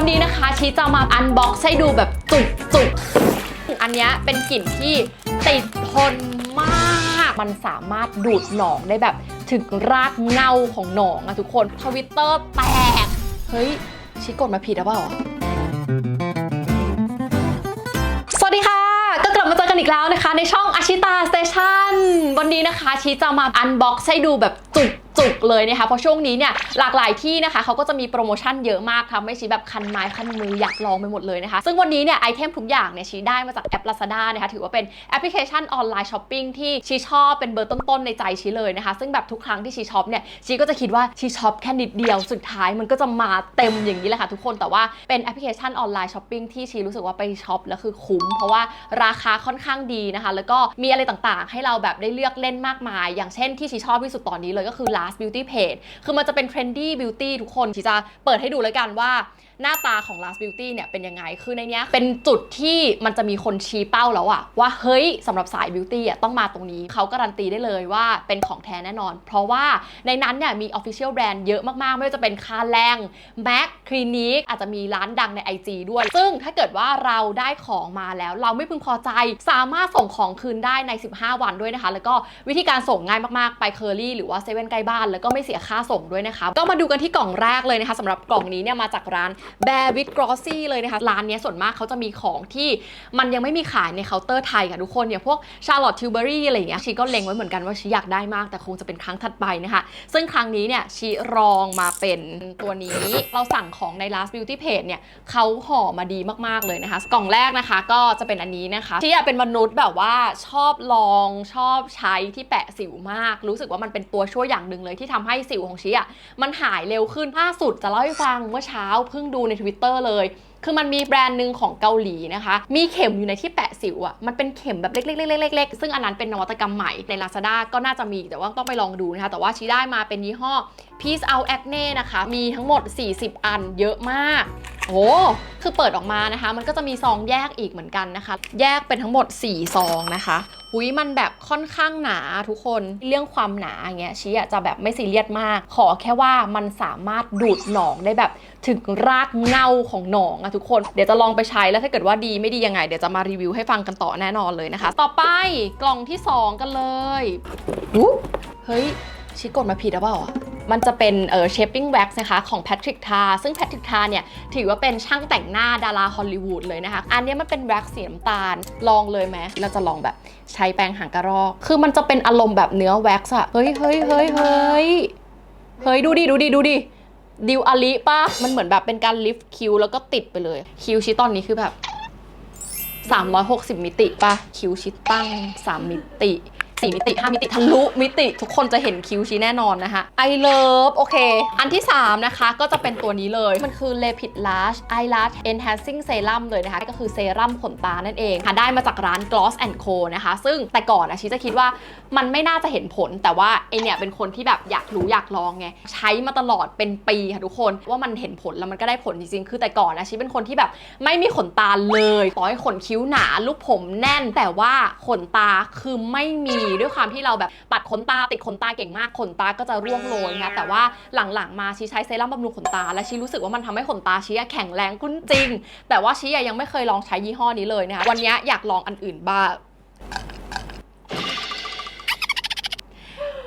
วันนี้นะคะชีจะมาอันบ็อกซ์ให้ดูแบบจุกจุกอันนี้เป็นกลิ่นที่ติดทนมาก มันสามารถดูดหนองได้แบบถึงรากเงาของหนองอะทุกคนทวิตเตอร์แตก เฮ้ยชีกดมาผิดหรือเปล่าสวัสดีค่ะ ก็กลับมาเจอกันอีกแล้วนะคะ ในช่องอาชิตาสเตชันวันนี้นะคะชีจะมาอันบ็อกซ์ให้ดูแบบจุก จุกเลยนะคะเพราะช่วงนี้เนี่ยหลากหลายที่นะคะเขาก็จะมีโปรโมชั่นเยอะมากทำให้ชีแบบคันไม้คันมืออยากลองไปหมดเลยนะคะ ซึ่งวันนี้เนี่ยไอเทมทุกอย่างเนี่ยชีได้มาจากแอป Lazada นะคะถือว่าเป็นแอปพลิเคชันออนไลน์ช้อปปิ้งที่ชีชอบเป็นเบอร์ต้นๆในใจชีเลยนะคะ ซึ่งแบบทุกครั้งที่ชีช็อปเนี่ยชีก็จะคิดว่าชีช็อปแค่นิดเดียวสุดท้ายมันก็จะมาเต็มอย่างนี้แหละค่ะทุกคนแต่ว่าเป็นแอปพลิเคชันออนไลน์ช้อปปิ้งที่ชีรู้สึกว่าไปช็อปแล้วคือคุ้ม เพราะว่าราคาค่อนข้างดีนะคะ แล้วก็มีอะไรต่างๆ ให้เราแบบได้เลือกเล่นมากมาย อย่างเช่นที่ชีชอบที่สุดตอนนี้เลยก็คือ last beauty page คือมันจะเป็น trendy beauty ทุกคนที่จะเปิดให้ดูแล้วกันว่า หน้าตาของ last beauty เนี่ยเป็นยังไง คือในเนี้ยเป็นจุดที่มันจะมีคนชี้เป้าแล้วอะว่าเฮ้ยสำหรับสาย beauty อะต้องมาตรงนี้เขาการันตีได้เลยว่าเป็นของแท้แน่นอน เพราะว่าในนั้นเนี่ยมี official brand เยอะมากๆ ไม่ว่าจะเป็นคาแรง MAC Clinique อาจจะมีร้านดังใน IG ด้วย ซึ่งถ้าเกิดว่าเราได้ของมาแล้ว เราไม่พึงพอใจสามารถส่งของคืนได้ใน 15 วันด้วยนะคะ แล้วก็วิธีการส่งง่ายมากๆไปเคอรี่หรือว่าเซเว่นใกล้บ้าน แล้วก็ไม่เสียค่าส่งด้วยนะคะก็มาดูกันที่กล่องแรกเลยนะคะสำหรับกล่องนี้เนี่ยมาจากร้าน Bear with Glossy เลยนะคะ ร้านนี้ส่วนมากเขาจะมีของที่มันยังไม่มีขายในเคาน์เตอร์ไทยค่ะทุกคนอย่างพวก Charlotte Tilbury อะไรอย่างเงี้ยชีก็เล็งไว้เหมือนกันว่าชีอยากได้มาก แต่คงจะเป็นครั้งถัดไปนะคะ ซึ่งครั้งนี้เนี่ยชีรองมาเป็นตัวนี้ เราสั่งของใน Last Beauty Page เนี่ยเขาห่อมาดีมากๆเลยนะคะ กล่องแรกนะคะก็จะเป็นอันนี้นะคะชีอะเป็นมนุษย์แบบว่าชอบลองชอบใช้ที่แปะสิวมาก รู้สึกว่ามันเป็นตัวช่วยอย่างหนึ่งเลยที่ทำให้สิวของชีอะมันหายเร็วขึ้นล่าสุดจะเล่าให้ฟังเมื่อเช้าเพิ่งดููใน Twitter เลย คือมันมีแบรนด์หนึ่งของเกาหลีนะคะ มีเข็มอยู่ในที่แปะสิวอะ่ะ มันเป็นเข็มแบบเล็กๆๆๆๆซึ่งอันนั้นเป็นนวัตกรรมใหม่ใน Lazada ก็น่าจะมีแต่ว่าต้องไปลองดูนะคะ แต่ว่าชีได้มาเป็นยี่ห้อ Peace Out Acne นะคะ มีทั้งหมด 40 อันเยอะมากโอ้คือเปิดออกมานะคะ มันก็จะมีซองแยกอีกเหมือนกันนะคะ แยกเป็นทั้งหมด 4 ซองนะคะ หุยมันแบบค่อนข้างหนาทุกคนเรื่องความหนาอย่างเงี้ยชี้จะแบบไม่ซีเรียสมาก ขอแค่ว่ามันสามารถดูดหนองได้แบบถึงรากเงาของหนองอะทุกคนเดี๋ยวจะลองไปใช้แล้วถ้าเกิดว่าดีไม่ดียังไง เดี๋ยวจะมารีวิวให้ฟังกันต่อแน่นอนเลยนะคะ ต่อไปกล่องที่ 2 กันเลยเฮ้ยชีกดมาผิดหรือเปล่า มันจะเป็นเอ่อ shaping wax นะคะของ Patrick Ta ซึ่ง Patrick Ta เนี่ยถือว่าเป็นช่างแต่งหน้าดาราฮอลลีวูดเลยนะคะ อันนี้มันเป็นแว็กซ์สีน้ำตาล ลองเลยไหมเราจะลองแบบใช้แปรงหางกระรอก คือมันจะเป็นอารมณ์แบบเนื้อแว็กซ์อะเฮ้ยเฮ้ยเฮ้ยเฮ้ยเฮ้ยดูดิดูดิดูดิดิวอลิปะมันเหมือนแบบเป็นการลิฟต์คิ้วแล้วก็ติดไปเลยคิ้วชิตอนนี้คือแบบ360 มิติปะคิ้วชิดตั้ง 3 มิติ 4 มิติ 5 มิติทะลุมิติ ทุกคนจะเห็นคิ้วชี้แน่นอนนะคะ I love โอเค อันที่ 3 นะคะก็จะเป็นตัวนี้เลย มันคือ Lepid Lash Eyelash Enhancing Serum เลยนะคะ ก็คือเซรั่มขนตานั่นเองค่ะได้มาจากร้าน Gloss Co นะคะ ซึ่งแต่ก่อนนะชีจะคิดว่ามันไม่น่าจะเห็นผล แต่ว่าไอเนี่ยเป็นคนที่แบบอยากรู้อยากลองไงใช้มาตลอดเป็นปีค่ะทุกคนว่ามันเห็นผลแล้วมันก็ได้ผลจริงๆ คือแต่ก่อนนะชีเป็นคนที่แบบไม่มีขนตาเลยต่อให้ขนคิ้วหนาลูกผมแน่น แต่ว่าขนตาคือไม่มีด้วยความที่เราแบบปัดขนตาติดขนตาเก่งมากขนตาก็จะร่วงโรยนะแต่ว่าหลังๆมาชีใช้เซรั่มบำรุงขนตา และชีรู้สึกว่ามันทำให้ขนตาชีอะแข็งแรงขึ้นจริง แต่ว่าชีอะยังไม่เคยลองใช้ยี่ห้อนี้เลยนะคะวันนี้อยากลองอันอื่นบ้าง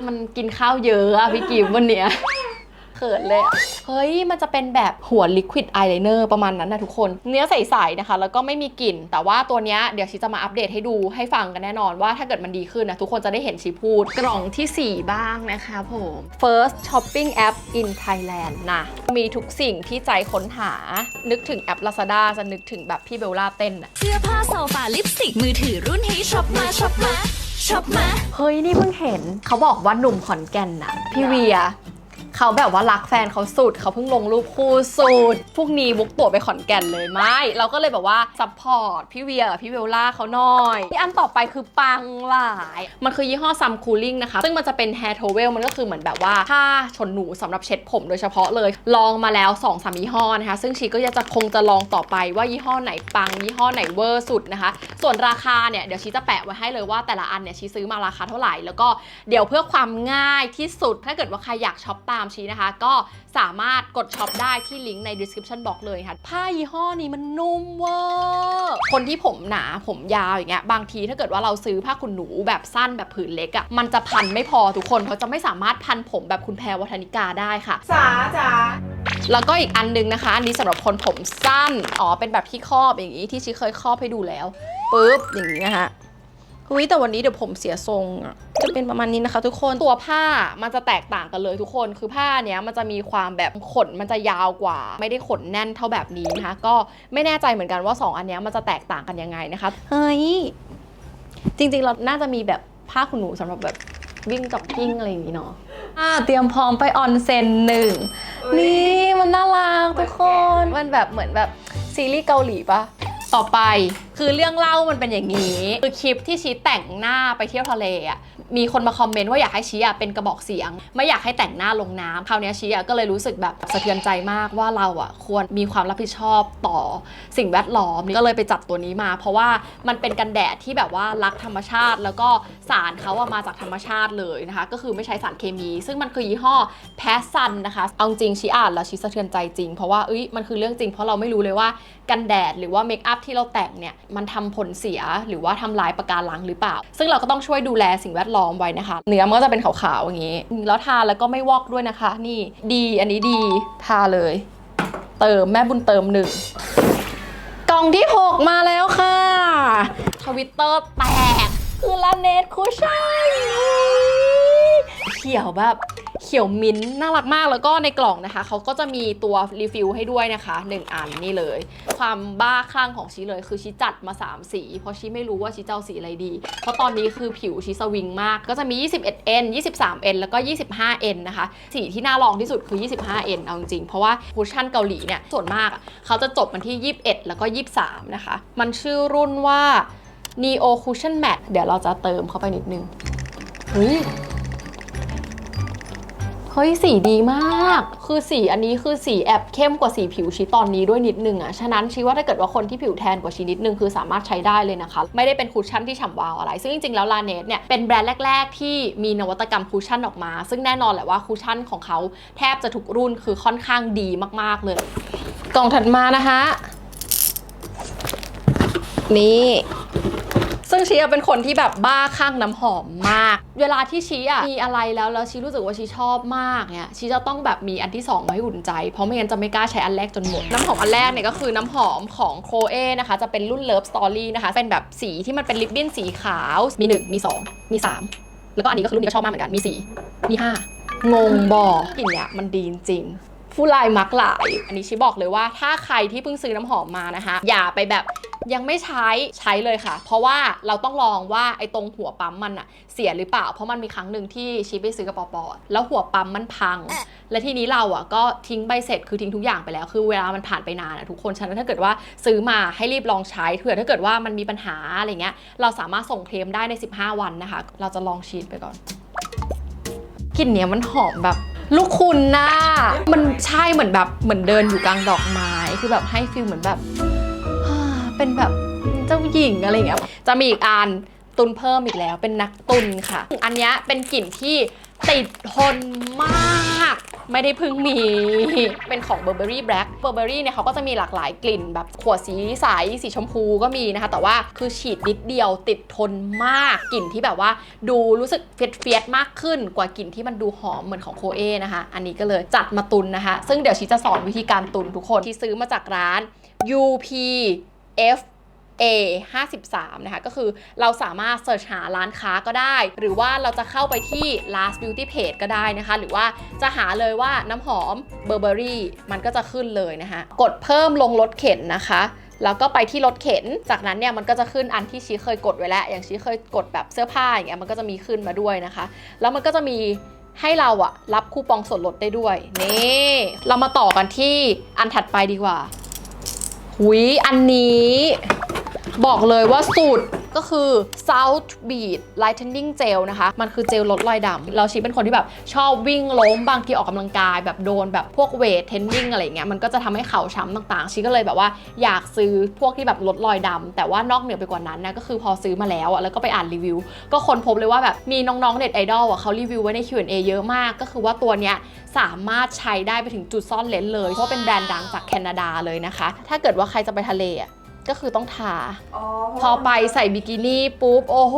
มันกินข้าวเยอะอะพี่กิมวันเนี้ยเขินเลยอะเฮ้ย มันจะเป็นแบบหัวลิควิดอายไลเนอร์ประมาณนั้นนะทุกคน เนื้อใสๆนะคะ แล้วก็ไม่มีกลิ่น แต่ว่าตัวเนี้ยเดี๋ยวชีจะมาอัปเดตให้ดูให้ฟังกันแน่นอนว่าถ้าเกิดมันดีขึ้นนะ ทุกคนจะได้เห็นชีพูด กล่องทีสี่ 4 บ้างนะคะผม first shopping app in Thailand นะ มีทุกสิ่งที่ใจค้นหา นึกถึงแอป Lazada จะนึกถึงแบบพี่เบลล่าเต้นอะเสื้อผ้าโซฟาลิปสติกมือถือรุ่นให้ช็อปมาช็อปมาช็อปมา เฮ้ย นี่เพิ่งเห็นเขาบอกว่าหนุ่มขอนแก่นน่ะพี่เวีย เขาแบบว่ารักแฟนเขาสุด เขาเพิ่งลงรูปคู่สุด พวกนี้บุกตัวไปขอนแก่นเลยไม่ เราก็เลยแบบว่าซัพพอร์ตพี่เวียกับพี่เวลล่าเขาหน่อยที่อันต่อไปคือปังหลาย มันคือยี่ห้อซัมคูลิ่งนะคะ ซึ่งมันจะเป็นแฮร์โทเวลมันก็คือเหมือนแบบว่าผ้าชนหนูสำหรับเช็ดผมโดยเฉพาะเลย ลองมาแล้ว2อสามยี่ห้อนะคะ ซึ่งชีก็จะคงจะลองต่อไปว่ายี่ห้อไหนปังยี่ห้อไหนเวอร์สุดนะคะ ส่วนราคาเนี่ยเดี๋ยวชีจะแปะไว้ให้เลยว่าแต่ละอันเนี่ยชีซื้อมาราคาเท่าไหร่แล้วก็เดี๋ยวเพื่อความง่ายที่สุดถ้าเกิดว่าใครอยากช็อปตามชีนะคะ ก็สามารถกดช็อปได้ที่ลิงก์ใน description box เลยค่ะ ผ้ายี่ห้อนี้มันนุ่มเวอร์คนที่ผมหนาผมยาวอย่างเงี้ยบางทีถ้าเกิดว่าเราซื้อผ้าขนหนูแบบสั้นแบบผืนเล็กอะ่ะมันจะพันไม่พอทุกคนเพราะจะไม่สามารถพันผมแบบคุณแพรวัฒนิกาได้ค่ะสาจ๋าแล้วก็อีกอันนึงนะคะอันนี้สำหรับคนผมสั้นอ๋อเป็นแบบที่ครอบอย่างนี้ที่ชิเคยครอบให้ดูแล้วปุ๊บอย่างนี้นะคะ หุยแต่วันนี้เดี๋ยวผมเสียทรงอะจะเป็นประมาณนี้นะคะ ทุกคนตัวผ้ามันจะแตกต่างกันเลยทุกคนคือผ้าเนี้ยมันจะมีความแบบขนมันจะยาวกว่า ไม่ได้ขนแน่นเท่าแบบนี้นะคะก็ไม่แน่ใจเหมือนกันว่าสองอันเนี้ยมันจะแตกต่างกันยังไงนะคะเฮ้ยจริงๆเราน่าจะมีแบบผ้าขนหนูสำหรับแบบวิ่งจ็อกกิ้งอะไรอย่างนี้เนาะอ่าเตรียมพร้อมไปออนเซ็นหนึ่งนี่มันน่ารักทุกคนมันแบบเหมือนแบบซีรีส์เกาหลีปะ ต่อไปคือเรื่องเล่ามันเป็นอย่างนี้ คือคลิปที่ชีแต่งหน้าไปเที่ยวทะเลอะ มีคนมาคอมเมนต์ว่าอยากให้ชีอะเป็นกระบอกเสียง ไม่อยากให้แต่งหน้าลงน้ำคราวนี้ชีอะก็เลยรู้สึกแบบสะเทือนใจมากว่าเราอะควรมีความรับผิดชอบต่อสิ่งแวดล้อมก็เลยไปจัดตัวนี้มา เพราะว่ามันเป็นกันแดดที่แบบว่ารักธรรมชาติ แล้วก็สารเขาอะมาจากธรรมชาติเลยนะคะ ก็คือไม่ใช้สารเคมี ซึ่งมันคือยี่ห้อแพสซันนะคะเอาจริงชีอ่านแล้วชีสะเทือนใจจริง เพราะว่าเอ้ยมันคือเรื่องจริงเพราะเราไม่รู้เลยว่ากันแดดหรือว่าเมคอัพที่เราแต่งเนี่ยมันทำผลเสียหรือว่าทำลายประการังหรือเปล่า ซึ่งเราก็ต้องช่วยดูแลสิ่งแวดล้อมไว้นะคะ เนื้อมันก็จะเป็นขาวๆอย่างนี้ แล้วทาแล้วก็ไม่วอกด้วยนะคะ นี่ดีอันนี้ดีทาเลย เติมแม่บุญเติมหนึ่งกล่องที่ 6 มาแล้วค่ะทวิตเตอร์แตกคือลาเนตคุชชั่นเขียวแบบ เขียวมิ้นน่ารักมากแล้วก็ในกล่องนะคะเขาก็จะมีตัวรีฟิลให้ด้วยนะคะ1อันนี่เลย ความบ้าคลั่งของชีเลยคือชีจัดมา 3 สี เพราะชีไม่รู้ว่าชีจะเอาสีอะไรดี เพราะตอนนี้คือผิวชีสวิงมากก็จะมี 21N 23N แล้วก็ 25N นะคะสีที่น่าลองที่สุดคือ 25N เอาจริงๆเพราะว่าคูชชั่นเกาหลีเนี่ยส่วนมากเขาจะจบมันที่ 21 แล้วก็ 23 นะคะ มันชื่อรุ่นว่า Neo Cushion Matte เดี๋ยวเราจะเติมเข้าไปนิดนึงเฮ้ย เฮ้ยสีดีมาก คือสีอันนี้คือสีแอบเข้มกว่าสีผิวชีตอนนี้ด้วยนิดนึงอะฉะนั้นชีว่าถ้าเกิดว่าคนที่ผิวแทนกว่าชีนิดนึงคือสามารถใช้ได้เลยนะคะ ไม่ได้เป็นคูชั่นที่ฉ่ำวาวอะไร ซึ่งจริงๆแล้วลาเนสเนี่ยเป็นแบรนด์แรก ๆ ที่มีนวัตกรรมคูชั่นออกมา ซึ่งแน่นอนแหละว่าคูชั่นของเขาแทบจะทุกรุ่นคือค่อนข้างดีมากๆเลย กล่องถัดมานะคะ นี่ ซึ่งชีอะเป็นคนที่แบบบ้าข้างน้ำหอมมาก เวลาที่ชีอะมีอะไรแล้วแล้วชีรู้สึกว่าชีชอบมากเนี่ยชีจะต้องแบบมีอันที่2มาให้อุ่นใจ เพราะไม่งั้นจะไม่กล้าใช้อันแรกจนหมด น้ำหอมอันแรกเนี่ยก็คือน้ำหอมของโคเอนะคะ จะเป็นรุ่น Love Story นะคะ เป็นแบบสีที่มันเป็นลิปบิ้นสีขาว มี 1 มี 2 มี 3 แล้วก็อันนี้ก็คือรุ่นนี้ก็ชอบมากเหมือนกัน มี 4 มี 5 งงบอกกลิ่นเนี่ยมันดีจริงๆผู้ลายมักหลาย อันนี้ชิบอกเลยว่าถ้าใครที่เพิ่งซื้อน้ำหอมมานะคะ อย่าไปแบบ ยังไม่ใช้ใช้เลยค่ะ เพราะว่าเราต้องลองว่าไอ้ตรงหัวปั๊มมันอะเสียหรือเปล่า เพราะมันมีครั้งหนึ่งที่ชิไปซื้อกระป๋อปอแล้วหัวปั๊มมันพัง และทีนี้เราอะก็ทิ้งใบเสร็จคือทิ้งทุกอย่างไปแล้ว คือเวลามันผ่านไปนานอะทุกคนฉะนั้นถ้าเกิดว่าซื้อมาให้รีบลองใช้เผื่อถ้าเกิดว่ามันมีปัญหาอะไรเงี้ยเราสามารถส่งเคลมได้ใน 15 วันนะคะ เราจะลองฉีดไปก่อนกลิ่นเนี้ยมันหอมแบบลูกคุณนะมันใช่เหมือนแบบเหมือนเดินอยู่กลางดอกไม้คือแบบให้ฟิลเหมือนแบบอ่า เป็นแบบเจ้าหญิงอะไรอย่างเงี้ยจะมีอีกอันตุนเพิ่มอีกแล้วเป็นนักตุนค่ะ อันนี้เป็นกลิ่นที่ติดทนมาก ไม่ได้พิ่งมี เป็นของ Burberry Black Burberry เนี่ยเขาก็จะมีหลากหลายกลิ่น แบบขวดสีใสสีชมพูก็มีนะคะ แต่ว่าคือฉีดนิดเดียวติดทนมากกลิ่นที่แบบว่าดูรู้สึกเฟียดๆมากขึ้นกว่ากลิ่นที่มันดูหอมเหมือนของโคเอนะคะ อันนี้ก็เลยจัดมาตุนนะคะ ซึ่งเดี๋ยวชีจะสอนวิธีการตุนทุกคนที่ซื้อมาจากร้าน up F A 53นะคะ ก็คือเราสามารถเสิร์ชหาร้านค้าก็ได้ หรือว่าเราจะเข้าไปที่ last beauty page ก็ได้นะคะ หรือว่าจะหาเลยว่าน้ำหอม Burberry มันก็จะขึ้นเลยนะคะ กดเพิ่มลงรถเข็นนะคะแล้วก็ไปที่รถเข็น จากนั้นเนี่ยมันก็จะขึ้นอันที่ชีเคยกดไว้แล้ว อย่างชีเคยกดแบบเสื้อผ้าอย่างเงี้ยมันก็จะมีขึ้นมาด้วยนะคะ แล้วมันก็จะมีให้เราอะรับคูปองส่วนลดได้ด้วย นี่ เรามาต่อกันที่อันถัดไปดีกว่า หุยอันนี้ บอกเลยว่าสุด ก็คือ South Beat Lightening Gel นะคะ มันคือเจลลดรอยดำเราชีเป็นคนที่แบบชอบวิ่งล้มบางทีออกกำลังกาย แบบโดนแบบพวกเวทเทรนนิ่งอะไรเงี้ยมันก็จะทำให้เข่าช้ำต่างๆชีก็เลยแบบว่าอยากซื้อพวกที่แบบลดรอยดำแต่ว่านอกเหนือไปกว่านั้นนะก็คือพอซื้อมาแล้วอะแล้วก็ไปอ่านรีวิว ก็ค้นพบเลยว่าแบบมีน้องๆเน็ตไอดอลอะเขารีวิวไว้ใน Q&A เยอะมาก ก็คือว่าตัวเนี้ยสามารถใช้ได้ไปถึงจุดซ่อนเลนเลย เพราะเป็นแบรนด์ดังจากแคนาดาเลยนะคะ ถ้าเกิดว่าใครจะไปทะเลอะ ก็คือต้องทาพอไปใส่บิกินี่ปุ๊บ โอ้โห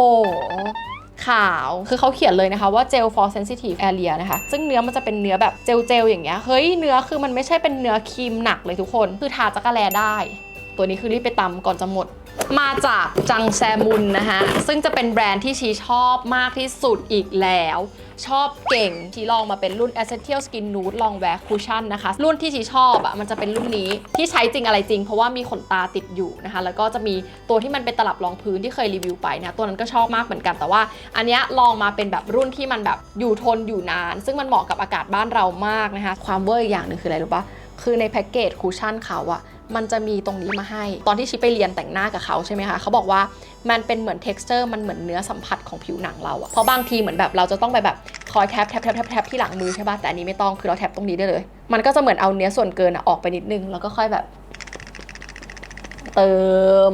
ขาว คือเขาเขียนเลยนะคะว่า gel for sensitive area นะคะ ซึ่งเนื้อมันจะเป็นเนื้อแบบเจลเจลๆอย่างเงี้ย เฮ้ย เนื้อคือมันไม่ใช่เป็นเนื้อครีมหนักเลยทุกคน คือทาจักระแลได้ ตัวนี้คือรีบไปตำก่อนจะหมด มาจากจังแซมุนนะคะซึ่งจะเป็นแบรนด์ที่ชีชอบมากที่สุดอีกแล้ว ชอบเก่งชีลองมาเป็นรุ่น Essential Skin Nude Long Wear Cushion นะคะ รุ่นที่ชีชอบอะ่ะมันจะเป็นรุ่นนี้ที่ใช้จริงอะไรจริง เพราะว่ามีขนตาติดอยู่นะคะ แล้วก็จะมีตัวที่มันเป็นตลับรองพื้นที่เคยรีวิวไปนะ ตัวนั้นก็ชอบมากเหมือนกัน แต่ว่า อันเนี้ยลองมาเป็นแบบรุ่นที่มันแบบอยู่ทนอยู่นาน ซึ่งมันเหมาะกับอากาศบ้านเรามากนะคะ ความเวอร์อีกอย่างหนึ่งคืออะไรรู้ปะคือในแพ็กเกจคูชั่นเขาอะ มันจะมีตรงนี้มาให้ ตอนที่ชิไปเรียนแต่งหน้ากับเขาใช่ไหมคะเขาบอกว่ามันเป็นเหมือน t e x t อร์มันเหมือนเนื้อสัมผัสของผิวหนังเราอะเพราะบางทีเหมือนแบบเราจะต้องไปแบบคอยแทบแทบแทบแทบแทบที่หลังมือใช่ปะแต่อันนี้ไม่ต้องคือเราแทบตรงนี้ได้เลย มันก็จะเหมือนเอาเนื้อส่วนเกินอะออกไปนิดนึงแล้วก็ค่อยแบบ เติม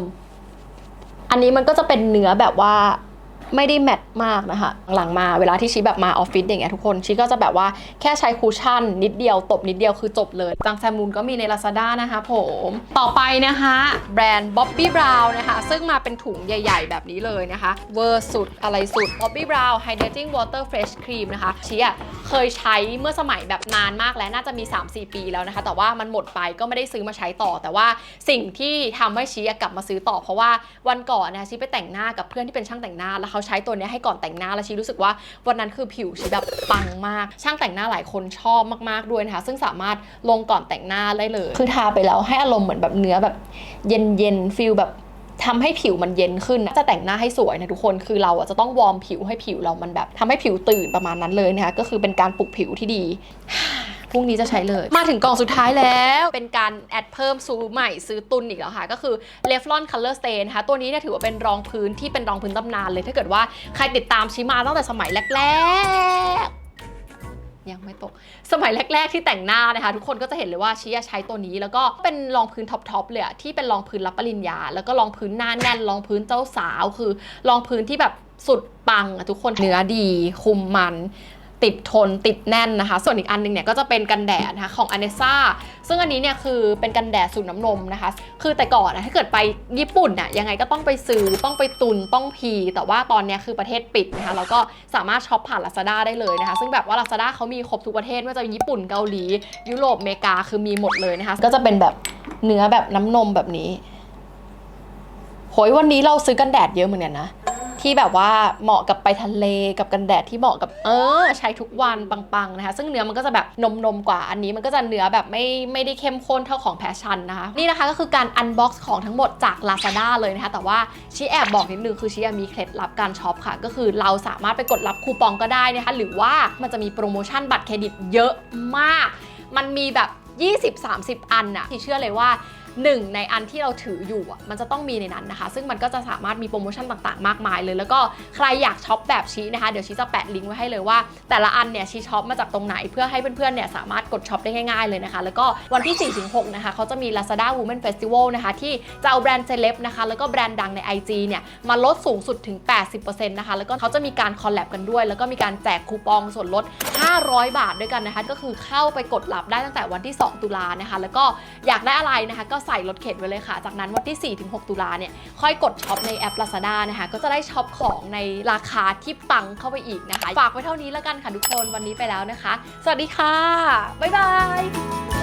อันนี้มันก็จะเป็นเนื้อแบบว่า ไม่ได้แมตต์มากนะคะหลังมาเวลาที่ชีแบบมาออฟฟิศอย่างเงี้ยทุกคนชีก็จะแบบว่าแค่ใช้คูชั่น นิดเดียวตบนิดเดียวคือจบเลยจังแซมูนก็มีใน Lazada นะคะผม ต่อไปนะคะ แบรนด์ Bobbi Brown นะคะ ซึ่งมาเป็นถุงใหญ่ ๆ แบบนี้เลยนะคะเวอร์สุดอะไรสุด Bobbi Brown Hydrating Water Fresh Cream นะคะชีอะเคยใช้เมื่อสมัยแบบนานมากแล้วน่าจะมี 3-4 ปีแล้วนะคะ แต่ว่ามันหมดไปก็ไม่ได้ซื้อมาใช้ต่อ แต่ว่าสิ่งที่ทำให้ชีกลับมาซื้อต่อเพราะว่าวันก่อนนะคะชีไปแต่งหน้ากับเพื่อนที่เป็นช่างแต่งหน้าแล้วเขาใช้ตัวนี้ให้ก่อนแต่งหน้าแล้วชีรู้สึกว่าวันนั้นคือผิวชีแบบปังมาก ช่างแต่งหน้าหลายคนชอบมากๆด้วยนะคะ ซึ่งสามารถลงก่อนแต่งหน้าได้เลย คือทาไปแล้วให้อารมณ์เหมือนแบบเนื้อแบบเย็นๆฟิลแบบทำให้ผิวมันเย็นขึ้นนะจะแต่งหน้าให้สวยนะทุกคน คือเราอะจะต้องวอร์มผิวให้ผิวเรามันแบบทำให้ผิวตื่นประมาณนั้นเลยนะคะ ก็คือเป็นการปลุกผิวที่ดี พรุ่งนี้จะใช้เลย มาถึงกล่องสุดท้ายแล้วเป็นการแอดเพิ่มซื้อใหม่ซื้อตุนอีกแล้วค่ะ ก็คือ l e f l o n Color Stain นะคะตัวนี้เนี่ยถือว่าเป็นรองพื้นที่เป็นรองพื้นตำนานเลย ถ้าเกิดว่าใครติดตามชิมาตั้งแต่สมัยแรกๆยังไม่ตก สมัยแรก ๆ ที่แต่งหน้านะคะ ทุกคนก็จะเห็นเลยว่าชีอะใช้ตัวนี้ แล้วก็เป็นรองพื้นท็อปๆเลยอะที่เป็นรองพื้นรับปริญญา แล้วก็รองพื้นหน้าแน่นรองพื้นเจ้าสาว คือรองพื้นที่แบบสุดปังอะทุกคนเนื้อดีคุมมัน ติดทนติดแน่นนะคะ ส่วนอีกอันหนึงเนี่ยก็จะเป็นกันแดดนะคะของ a n e s s a ซึ่งอันนี้เนี่ยคือเป็นกันแดดสูตรน้ำนมนะคะ คือแต่ก่อนนะถ้าเกิดไปญี่ปุ่นน่ะยังไงก็ต้องไปซื้อต้องไปตุนต้องพี แต่ว่าตอนนี้คือประเทศปิดนะคะแล้วก็สามารถช็อปผ่าน Lazada ได้เลยนะคะ ซึ่งแบบว่า Lazada เขามีครบทุกประเทศไม่ว่าจะญี่ปุ่นเกาหลี ยุโรปอเมริกาคือมีหมดเลยนะคะ ก็จะเป็นแบบเนื้อแบบน้ำนมแบบนี้โหยวันนี้เราซื้อกันแดดเยอะเหมือนกันนะ ที่แบบว่าเหมาะกับไปทะเลกับกันแดดที่เหมาะกับเออ ใช้ทุกวันปังๆนะคะ ซึ่งเนื้อมันก็จะแบบนมๆกว่าอันนี้มันก็จะเนื้อแบบไม่ไม่ได้เข้มข้นเท่าของแพชชันนะคะ นี่นะคะก็คือการอันบ็อกซ์ของทั้งหมดจาก Lazada เลยนะคะ แต่ว่าชี้แอบบอกนิดนึงคือชี้มีเคล็ดลับการช็อปค่ะ ก็คือเราสามารถไปกดรับคูปองก็ได้นะคะ หรือว่ามันจะมีโปรโมชั่นบัตรเครดิตเยอะมาก มันมีแบบ 20-30 อันอะที่เชื่อเลยว่า หนึ่งในอันที่เราถืออยู่มันจะต้องมีในนั้นนะคะ ซึ่งมันก็จะสามารถมีโปรโมชั่นต่างๆ มากมายเลย แล้วก็ใครอยากช็อปแบบชี้นะคะ เดี๋ยวชี้จะแปะลิงก์ไว้ให้เลยว่า แต่ละอันเนี่ยชี้ช็อปมาจากตรงไหนเพื่อให้เพื่อนๆเนี่ยสามารถกดช็อปได้ง่ายๆเลยนะคะ แล้วก็วันที่ 4-6 นะคะเขาจะมี Lazada Women Festival นะคะที่จะเอาแบรนด์เซเลบนะคะแล้วก็แบรนด์ดังใน IG เนี่ยมาลดสูงสุดถึง 80%นะคะแล้วก็เขาจะมีการคอลแลบกันด้วย แล้วก็มีการแจกคูปองส่วนลด 500 บาทด้วยกันนะคะก็คือเข้าไปกดรับได้ตั้งแต่วันที่ 2 ตุลานะคะแล้วก็อยากได้อะไรนะคะก็ใส่รถเข็นไว้เลยค่ะ จากนั้นวันที่ 4-6 ตุลาเนี่ยค่อยกดช็อปในแอป Lazada นะคะ ก็จะได้ช็อปของในราคาที่ปังเข้าไปอีกนะคะ ฝากไว้เท่านี้แล้วกันค่ะทุกคนวันนี้ไปแล้วนะคะ สวัสดีค่ะ บ๊ายบาย